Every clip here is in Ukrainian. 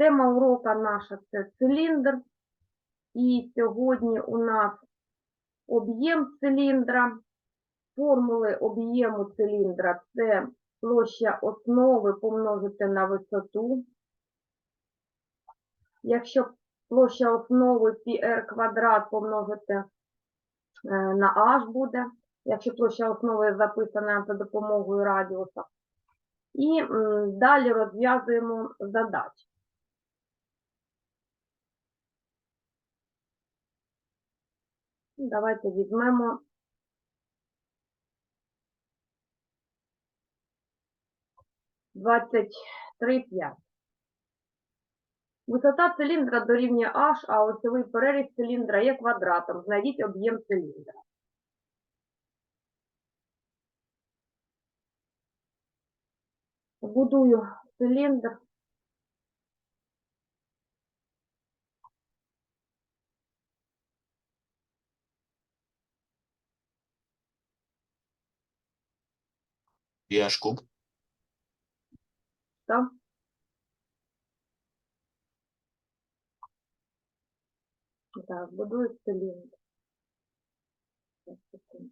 Тема урока наша це циліндр. І сьогодні у нас об'єм циліндра. Формули об'єму циліндра це площа основи помножити на висоту. Якщо площа основи πr квадрат помножити е, на h буде, якщо площа основи записана за допомогою радіуса. І далі розв'язуємо задачі. Давайте візьмемо двадцять три п'ять. Висота циліндра дорівнює h, а осьовий переріз циліндра є квадратом. Знайдіть об'єм циліндра. Будую циліндр. Яшку. Так? Так. Щас, секунду.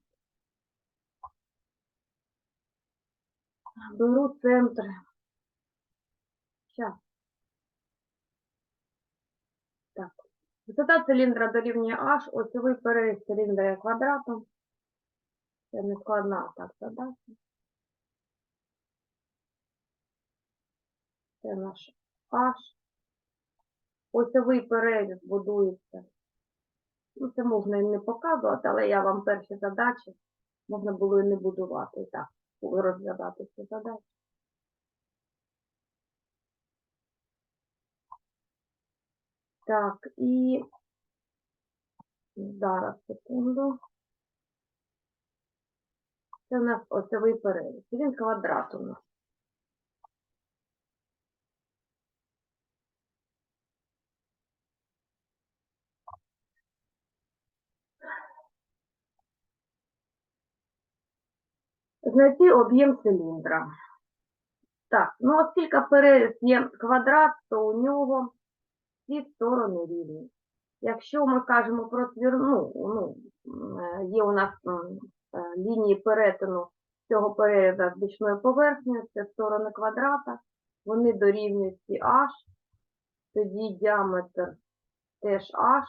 Беру центр. Щас. Так. Висота циліндра дорівнює h, осьовий переріз циліндра є квадратом. Це не складна так задача. Це наш H. Осьовий переріз будується. Ну, це можна і не показувати, але я вам перші задачі можна було і не будувати. Так, розглядати ці задачі. Так, і зараз секунду. Це у нас осьовий переріз. Він квадрат у нас. Знайти об'єм циліндра. Так, ну оскільки переріз є квадрат, то у нього всі сторони рівні. Якщо ми кажемо про твірну, ну, е, є у нас е, лінії перетину цього переріза з бічною поверхнею, це сторони квадрата, вони дорівнюють всі h, тоді діаметр теж h,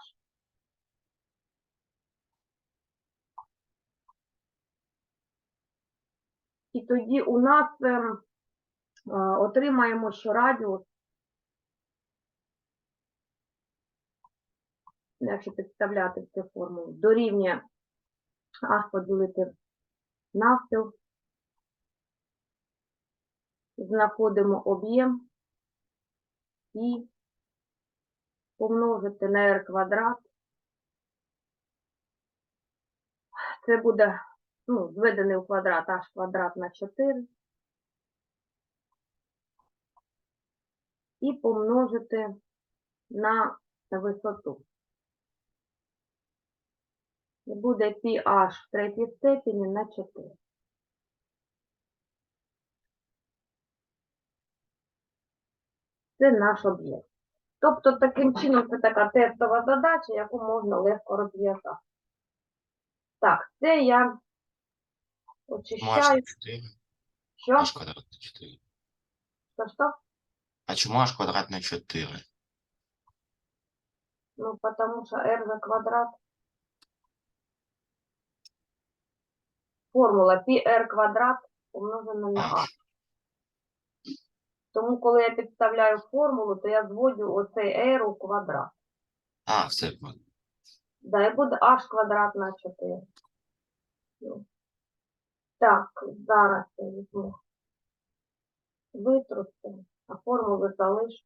І тоді у нас ем, е, отримаємо, що радіус, якщо підставляти цю формулу, дорівнює h поділити навпіл. Знаходимо об'єм і помножити на r квадрат. Це буде ну, зведений у квадрат h квадрат на 4. І помножити на висоту. І буде ph в третій степені на 4. Це наш об'єкт. Тобто, таким чином, це така тестова задача, яку можна легко розв'язати. Так, це я очищаю. на 4. Що? H квадрат на 4. Що, що? А чому H квадрат на 4? Ну, потому что r за квадрат. Формула πr квадрат помножена на а. Тому, коли я підставляю формулу, то я зводю оцей r у квадрат. А, все. Да, і буде h квадрат на 4. Так, зараз я візьму. Витру це, а формулу залишу.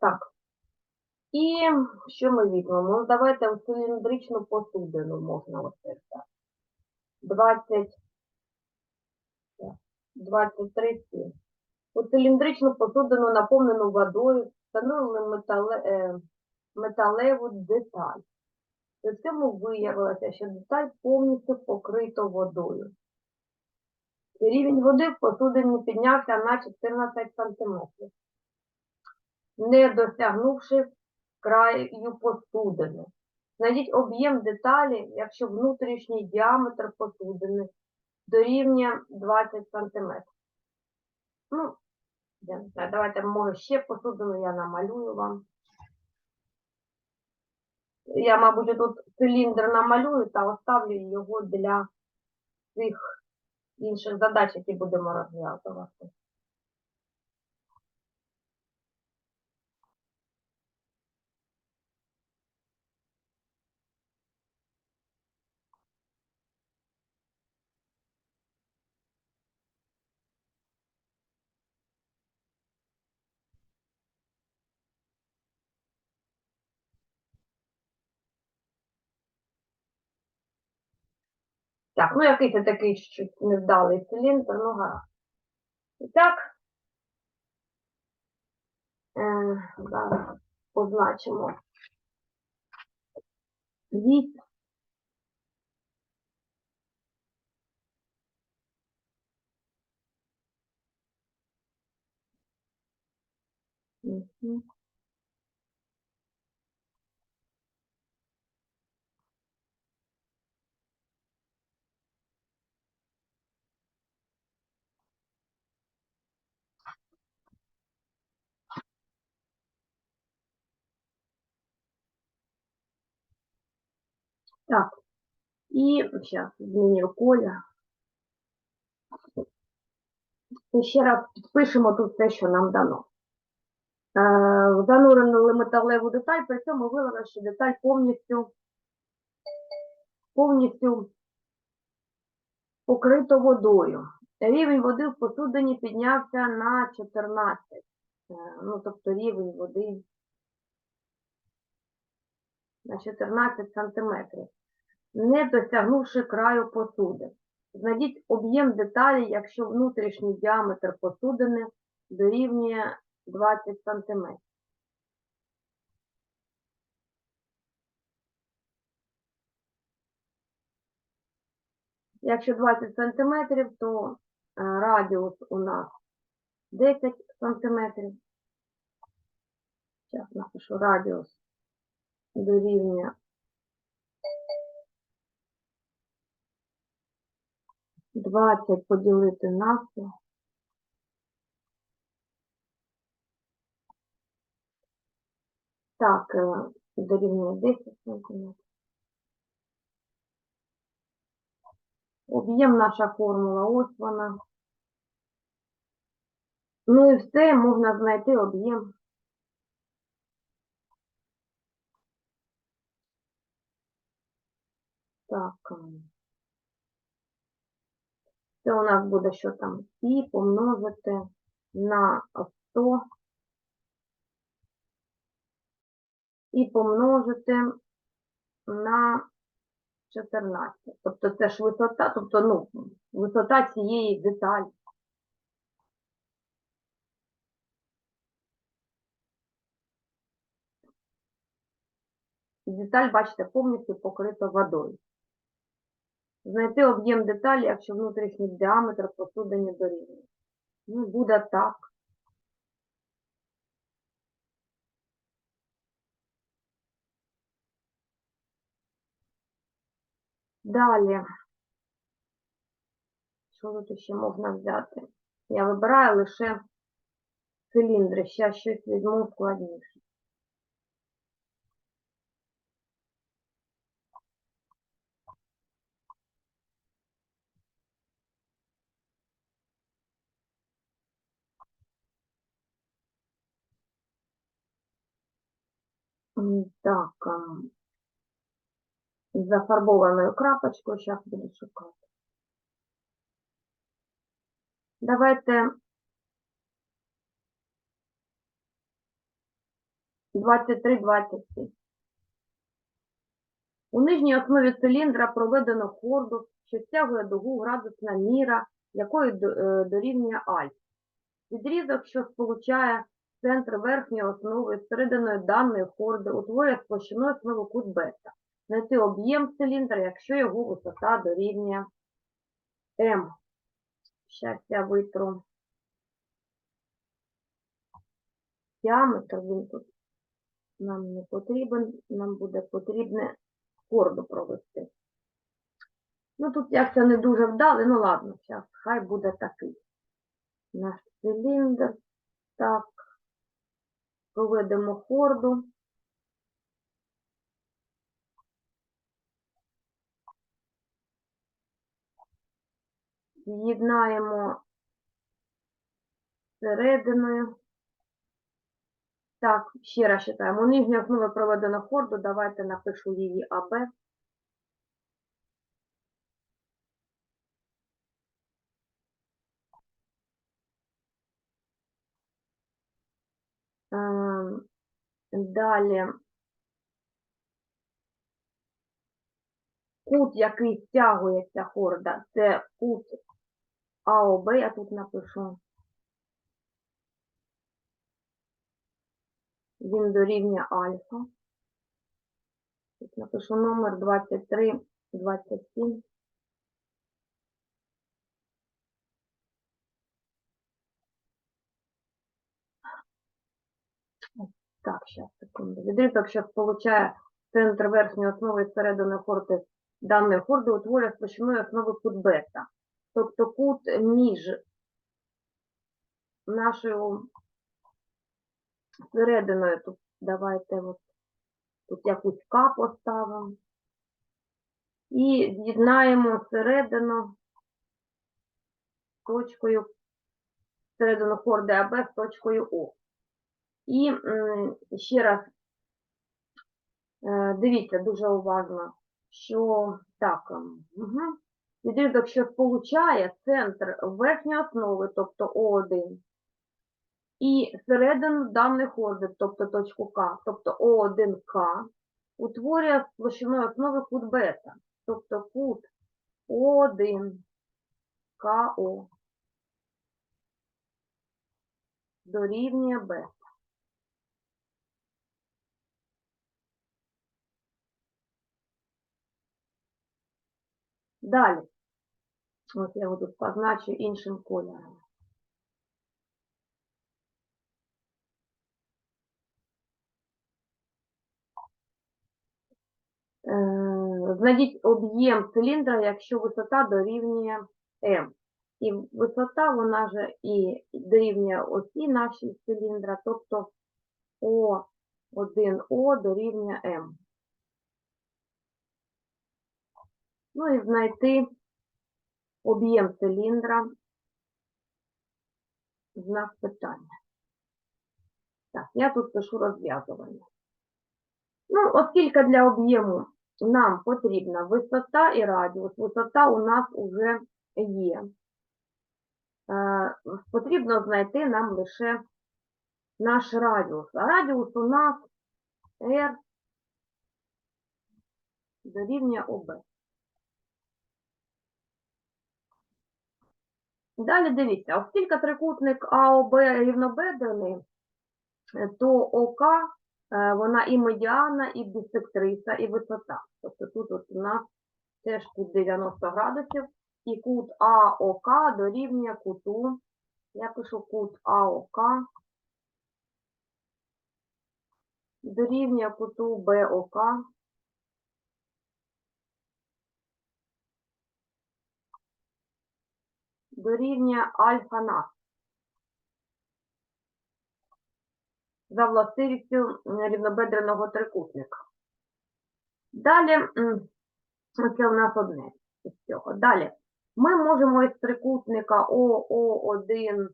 Так. І що ми візьмемо? Ну, давайте в циліндричну посудину можна оце так. 20 23 У циліндричну посудину, наповнену водою, встановили метале, е, металеву деталь. При цьому виявилося, що деталь повністю покрита водою. Рівень води в посудині піднявся на 14 см, не досягнувши краю посудини. Знайдіть об'єм деталі, якщо внутрішній діаметр посудини дорівнює 20 см. Ну, я не знаю, давайте, може, ще посудину я намалюю вам. Я, мабуть, тут циліндр намалюю та оставлю його для цих інших задач, які будемо розв'язувати. Так, ну який це такий щось невдалий циліндр, ну гаразд. І так, е, зараз позначимо вісь. Мгм. Так, і зараз зміню колір. І ще раз підпишемо тут те, що нам дано. Занурили металеву деталь, при цьому виявилося, що деталь повністю, повністю покрито водою. Рівень води в посудині піднявся на 14. Е, Ну, тобто рівень води на 14 сантиметрів, не досягнувши краю посуди. Знайдіть об'єм деталі, якщо внутрішній діаметр посудини дорівнює 20 сантиметрів. Якщо 20 сантиметрів, то е, радіус у нас 10 сантиметрів. Зараз напишу радіус дорівнює 20 поділити на 100. Так, е, дорівнює 10 сантиметрів. Об'єм наша формула, ось вона. Ну і все, можна знайти об'єм. Так. Це у нас буде що там? І помножити на 100 і помножити на 14. Тобто це ж висота, тобто, ну, висота цієї деталі. Деталь, бачите, повністю покрита водою. Знайти об'єм деталі, якщо внутрішній діаметр посудини дорівнює. Ну, буде так. Далі. Що тут ще можна взяти? Я вибираю лише циліндри. Ще щось візьму складніше. Так, зафарбованою крапочкою, зараз буду шукати. Давайте 23-27. У нижній основі циліндра проведено хорду, що стягує дугу градусна міра якої е, дорівнює альфа. Відрізок, що сполучає центр верхньої основи серединою даної хорди, утворює з площиною основи кут бета. Знайти об'єм циліндра, якщо його висота дорівнює М. Щас я витру. Діаметр він тут нам не потрібен, нам буде потрібне хорду провести. Ну тут як це не дуже вдали, ну ладно, зараз хай буде такий. Наш циліндр. Так. Проведемо хорду. З'єднаємо серединою. Так, ще раз читаємо. У основа проведена хорду. Давайте напишу її АБ. Далі. Кут, який стягується хорда, це кут АОБ, я тут напишу. Він дорівнює альфа. Тут напишу номер 23, 27. Так, зараз, секунду. Відрізок, що сполучає центр верхньої основи і середини хорди даної хорди, утворює з основи кут бета. Тобто кут між нашою серединою, тут давайте от, тут якусь К поставимо. І з'єднаємо середину точкою, середину хорди АБ з точкою О. І ще раз е, дивіться дуже уважно, що так, угу. відрізок, що сполучає центр верхньої основи, тобто О1, і середину даної хорди, тобто точку К, тобто О1К, утворює з площиною основи кут бета, тобто кут О1 КО дорівнює Б. Далі. Ось я його тут позначу іншим кольором. Е, Знайдіть об'єм циліндра, якщо висота дорівнює М. І висота, вона же і дорівнює осі нашій циліндра, тобто О1О дорівнює М. Ну і знайти об'єм циліндра, знак питання. Так, я тут пишу розв'язування. Ну, оскільки для об'єму нам потрібна висота і радіус, висота у нас вже є. Е, Потрібно знайти нам лише наш радіус. А радіус у нас R дорівнює ОБ. Далі дивіться, оскільки трикутник АОБ рівнобедрений, е, то ОК е, вона і медіана, і бісектриса, і висота. Тобто тут от у нас теж кут 90 градусів, і кут АОК дорівнює куту. Я пишу кут АОК дорівнює куту БОК дорівнює альфа на. За властивістю рівнобедреного трикутника. Далі, це у нас одне із цього. Далі, ми можемо із трикутника ОО1К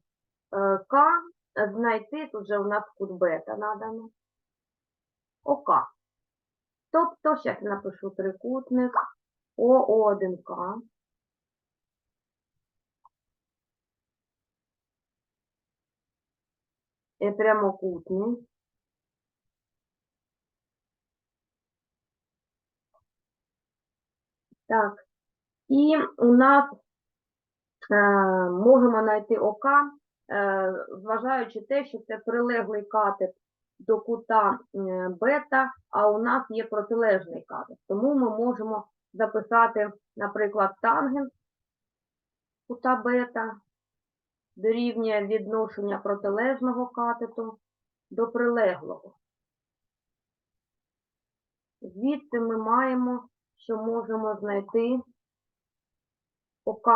знайти, тут же у нас кут бета надано, ОК. Тобто, зараз напишу трикутник ОО1К. Прямокутний. Так, і у нас е, можемо знайти ОК, е, зважаючи те, що це прилеглий катет до кута е, бета, а у нас є протилежний катет. Тому ми можемо записати, наприклад, тангенс кута бета дорівнює відношення протилежного катету до прилеглого. Звідси ми маємо, що можемо знайти ОК.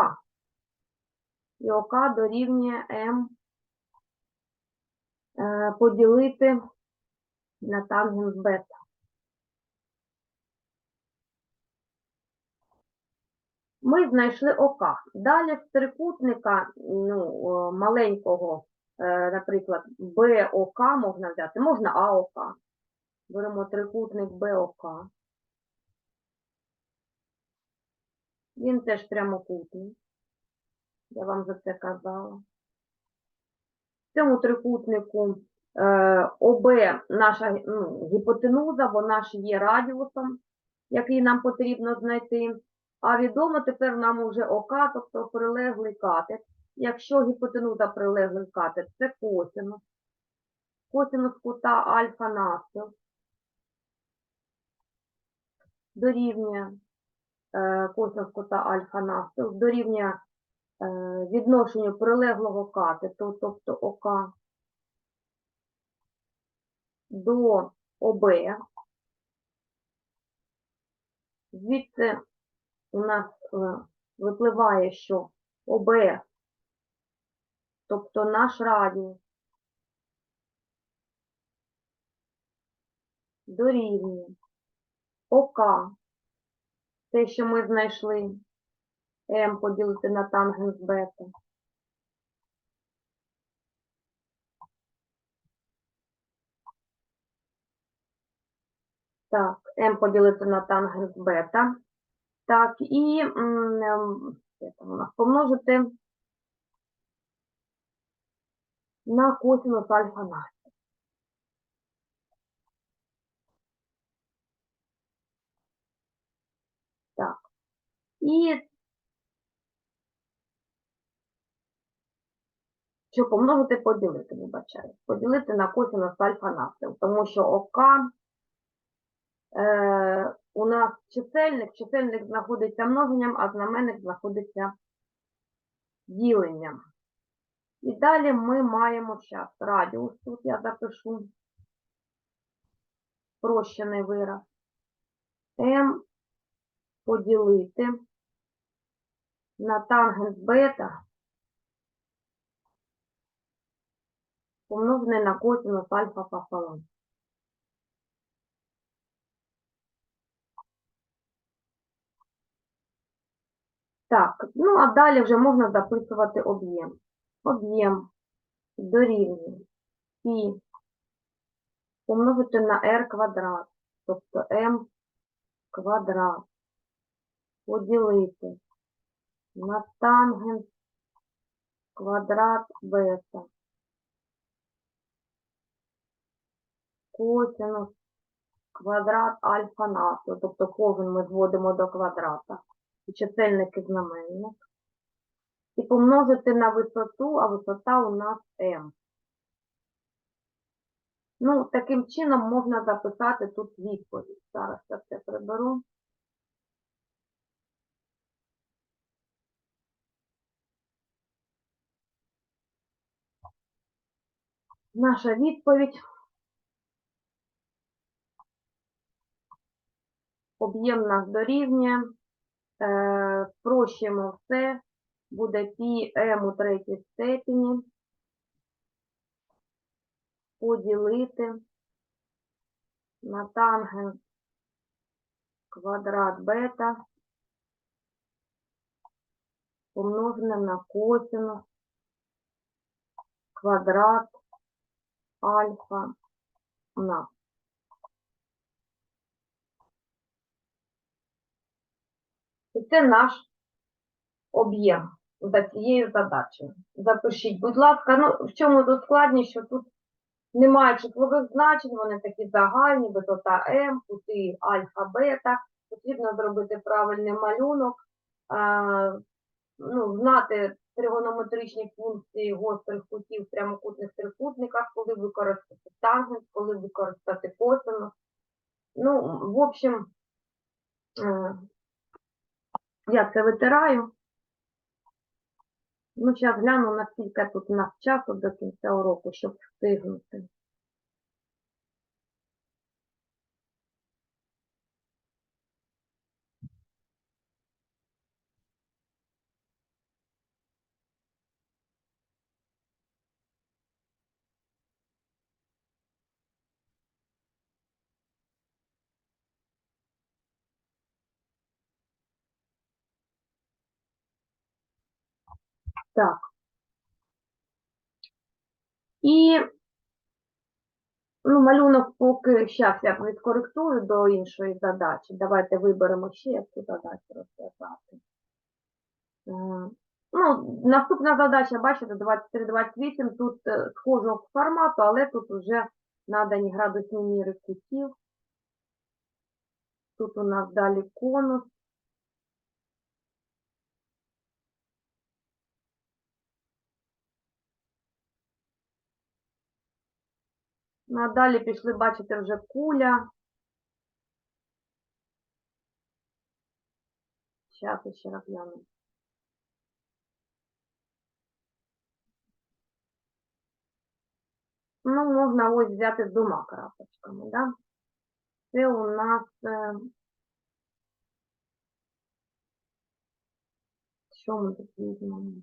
І ОК дорівнює М е, поділити на тангенс бета. Ми знайшли ОК. Далі з трикутника ну, маленького, е, наприклад, БОК можна взяти, можна АОК. Беремо трикутник БОК. Він теж прямокутний. Я вам за це казала. В цьому трикутнику е, ОБ наша ну, гіпотенуза, вона ж є радіусом, який нам потрібно знайти. А відомо тепер нам уже ОК, тобто прилеглий катет. Якщо гіпотенуза прилеглий катет, це косинус. Косинус кута альфа навпіл дорівнює е, косинус кута альфа навпіл дорівнює е, відношенню прилеглого катету, тобто ОК, до ОБ. Звідси у нас е, випливає, що ОБ, тобто наш радіус, дорівнює ОК, те, що ми знайшли, М поділити на тангенс бета. Так, М поділити на тангенс бета. Так, і ем, там у нас, помножити на косинус альфа на. Так. І що помножити, поділити, вибачаю. Поділити на косинус альфа навпіл, тому що ОК е, у нас чисельник, чисельник знаходиться множенням, а знаменник знаходиться діленням. І далі ми маємо зараз радіус, тут я запишу спрощений вираз. М поділити на тангенс бета помножений на косинус альфа пополам. Так, ну а далі вже можна записувати об'єм. Об'єм дорівнює і помножити на r квадрат, тобто m квадрат, поділити на тангенс квадрат бета, косинус квадрат альфа навпіл, тобто кожен ми зводимо до квадрата, і чисельник і знаменник, і помножити на висоту, а висота у нас m. Ну, таким чином можна записати тут відповідь. Зараз я це приберу. Наша відповідь. Об'єм нас дорівнює. Е, Спрощуємо все. Буде пі m у третій степені. Поділити на тангенс квадрат бета помножене на косинус квадрат альфа на. І це наш об'єм за цією задачею. Запишіть, будь ласка, ну в чому тут складність, що тут немає числових значень, вони такі загальні, висота М, кути альфа, бета. Потрібно зробити правильний малюнок. А, ну, знати тригонометричні функції гострих кутів в прямокутних трикутниках, коли використати тангенс, коли використати косинус. Ну, в общем, е, я це витираю. Ну, зараз гляну, наскільки тут у нас часу до кінця уроку, щоб встигнути. Так. І ну, малюнок поки зараз я відкоректую до іншої задачі. Давайте виберемо ще яку задачу розв'язати. Е, Ну, наступна задача, бачите, 23-28, тут е, схожого формату, але тут вже надані градусні міри кутів. Тут у нас далі конус. Ну, а далі пішли, бачите, вже куля. Зараз ще раз гляну. Ну, можна ось взяти з двома крапочками, да? Це у нас е, що ми тут візьмемо?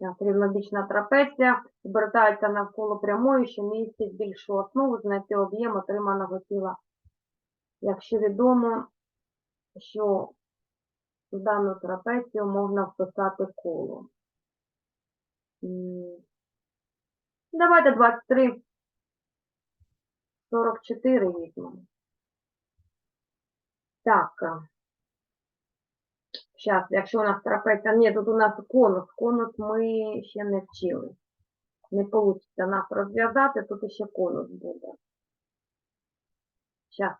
Зараз трапеція обертається навколо прямої, що містить більшу основу, знайти об'єм отриманого тіла. Якщо відомо, що в дану трапецію можна вписати коло. Давайте 23, 44 візьмемо. Так. Зараз, якщо у нас трапеція, ні, тут у нас конус. Конус ми ще не вчили. Не вийде нас розв'язати, тут ще конус буде. Зараз.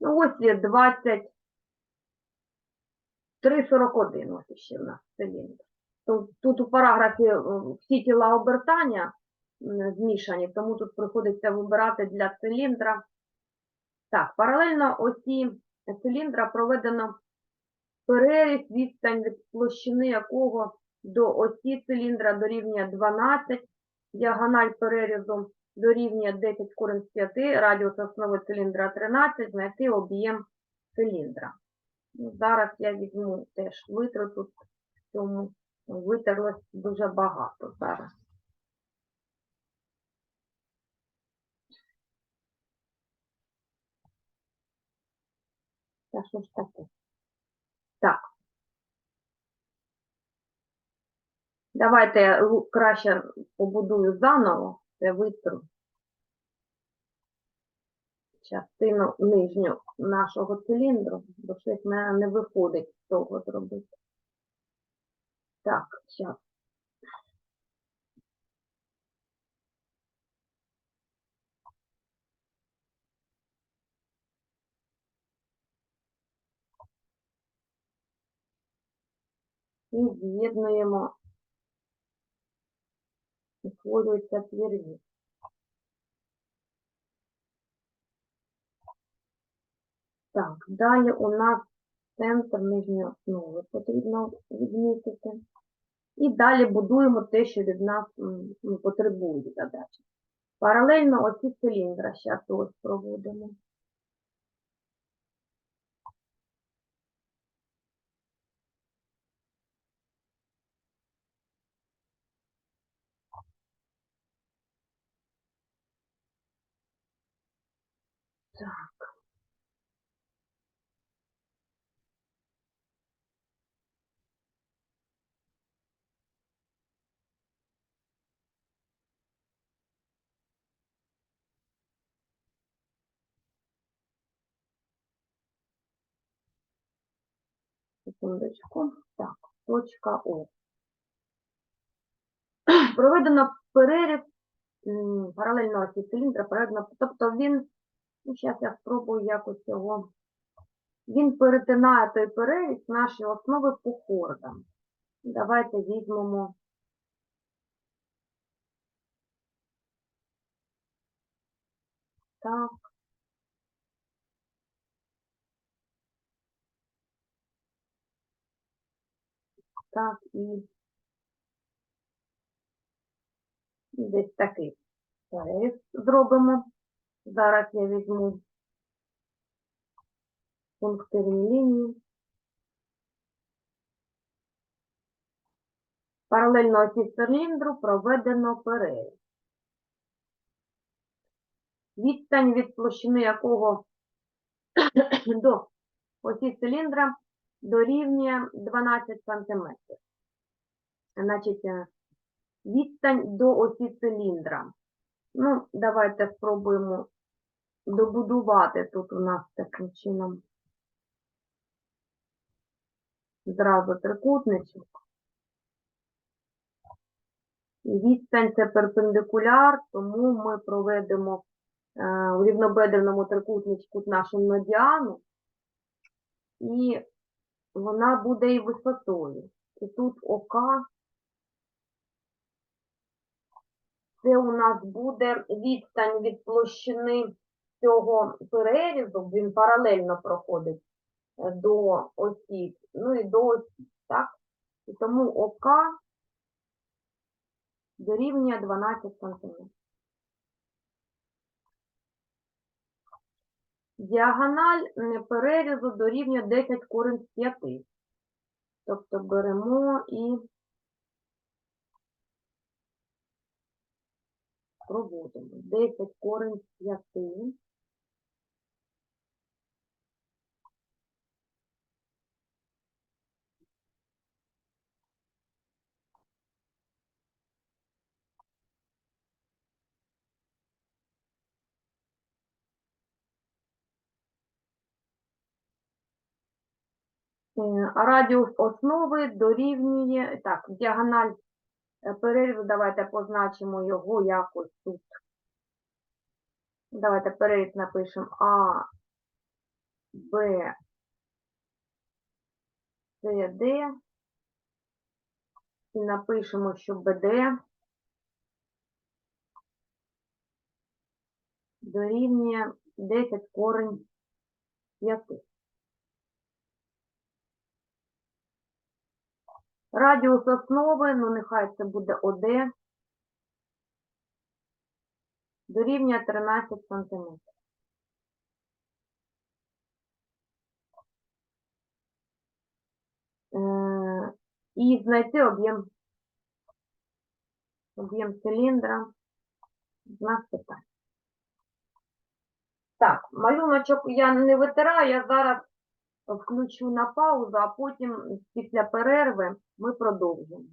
Ну, ось є 20. 3,41 ось ще в нас циліндр. Тут, тут у параграфі е, всі тіла обертання змішані, тому тут приходиться вибирати для циліндра. Так, паралельно осі циліндра проведено переріз, відстань від площини якого до осі циліндра дорівнює 12, діагональ перерізу дорівнює 10 корень з 5, радіус основи циліндра 13, знайти об'єм циліндра. Ну, зараз я візьму теж витру тут в цьому витерлось дуже багато зараз. Та що ж таке? Так. Давайте я краще побудую заново, це витру частину нижню нашого циліндру, бо щось не виходить з того зробити. Так, зараз. І з'єднуємо, утворюється твір'ї. Так, далі у нас центр нижньої основи потрібно відмітити. І далі будуємо те, що від нас ну, потребує задача. Паралельно оці циліндра зараз ось проводимо. Так. Секундочку. Так, точка О. Проведено переріз м, паралельно осі циліндра, проведено, тобто він, ну, зараз я спробую якось його він перетинає той переріз нашої основи по хордам. Давайте візьмемо так. Так, і десь такий переріз зробимо. Зараз я візьму пунктирні лінії. Паралельно осі циліндру проведено переріз. Відстань від площини якого до осі циліндра дорівнює 12 см. Значить, е, відстань до осі циліндра. Ну, давайте спробуємо добудувати тут у нас таким чином зразу трикутничок. Відстань це перпендикуляр, тому ми проведемо е, у рівнобедреному трикутничку нашу медіану, і вона буде і висотою. І тут ОК це у нас буде відстань від площини цього перерізу, він паралельно проходить е, до осі, ну і до осі, так? І тому ОК дорівнює 12 см. Діагональ перерізу дорівнює 10 корень з 5. Тобто беремо і проводимо 10 корень з 5. Радіус основи дорівнює, так, діагональ е, перерізу, давайте позначимо його якось тут. Давайте переріз напишемо А, Б, С, Д. І напишемо, що БД дорівнює 10 корень 5. Радіус основи, ну нехай це буде ОД, дорівнює 13 см. Е, І знайти об'єм об'єм циліндра знак питань. Так, малюночок я не витираю, я зараз включу на паузу, а потім після перерви ми продовжимо.